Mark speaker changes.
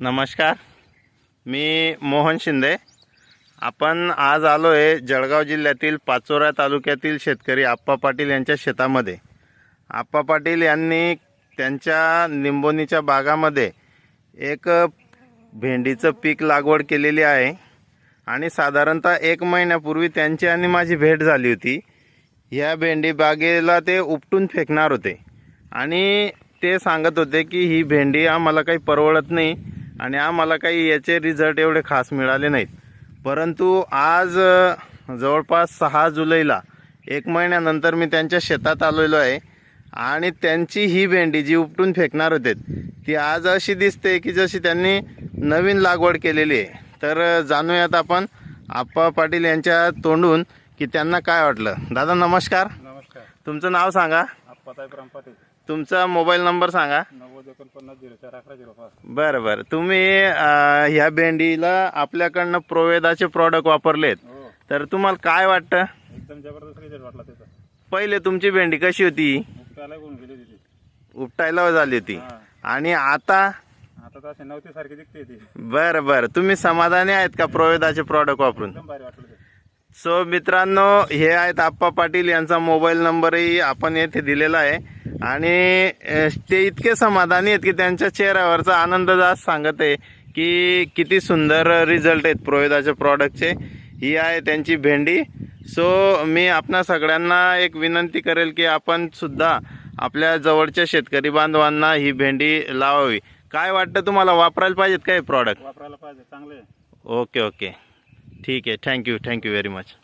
Speaker 1: नमस्कार. मी मोहन शिंदे. आपण आज आलो आहे जळगाव जिल्ह्यातील पाचोरा तालुक्यातील शेतकरी आप्पा पाटील यांच्या शेतामध्ये. आप्पा पाटील यांनी त्यांच्या निंबोनीच्या बागामध्ये एक भेंडीचं पीक लागवड केलेली आहे आणि साधारणतः एक महिन्यापूर्वी त्यांची आणि माझी भेट झाली होती. ह्या भेंडी बागेला ते उपटून फेकणार होते आणि ते सांगत होते की ही भेंडी आम्हाला काही परवडत नाही. आणि आम्हाला काही याचे रिझल्ट एवढे खास मिळाले नाहीत. परंतु आज जवळपास सहा जुलैला एक महिन्यानंतर मी त्यांच्या शेतात आलेलो आहे आणि त्यांची ही भेंडी जी उपटून फेकणार होते ती आज अशी दिसते की जशी त्यांनी नवीन लागवड केलेली आहे. तर जाणूयात आपण आप्पा पाटील यांच्या तोंडून की त्यांना काय वाटलं. दादा नमस्कार.
Speaker 2: नमस्कार.
Speaker 1: तुमचं नाव सांगा. तुमचा मोबाईल नंबर सांगा.
Speaker 2: नव्वद एकोणपन्नास झिरो चार अकरा झिरो पाच.
Speaker 1: बरं बरं. तुम्ही अं, ह्या भेंडीला आपल्याकडनं प्रोवेदाचे प्रॉडक्ट वापरलेत.
Speaker 2: हो.
Speaker 1: तर तुम्हाला काय वाटतं?
Speaker 2: एकदम जबरदस्त रिझल्ट वाटला त्याचा.
Speaker 1: पहिले तुमची भेंडी कशी होती?
Speaker 2: मुक्ताला गुण गेली
Speaker 1: उपटायला झाली होती.
Speaker 2: हा.
Speaker 1: आणि आता?
Speaker 2: आता तर असे नव्हती सारखी दिसते ती.
Speaker 1: बरं बरं. तुम्ही समाधानी आहेत का प्रोवेदाचे प्रॉडक्ट वापरून?
Speaker 2: एकदम भारी वाटलं.
Speaker 1: सो मित्रांनो हे आहेत आप्पा पाटील यांचा मोबाईल नंबरही आपण येथे दिलेला आहे. आणि ते इतके समाधानी आहेत की त्यांच्या चेहऱ्यावरचा आनंद जास्त सांगत आहे की किती सुंदर रिझल्ट आहेत प्रोवेदाच्या प्रॉडक्टचे ही आहे त्यांची भेंडी. सो मी आपणा सगळ्यांना एक विनंती करेल की आपण सुद्धा आपल्या जवळच्या शेतकरी बांधवांना ही भेंडी लावावी. काय वाटतं तुम्हाला? वापरायला पाहिजेत काय प्रॉडक्ट
Speaker 2: वापरायला पाहिजे चांगले.
Speaker 1: ओके ओके ठीक आहे थँक्यू थँक्यू व्हेरी मच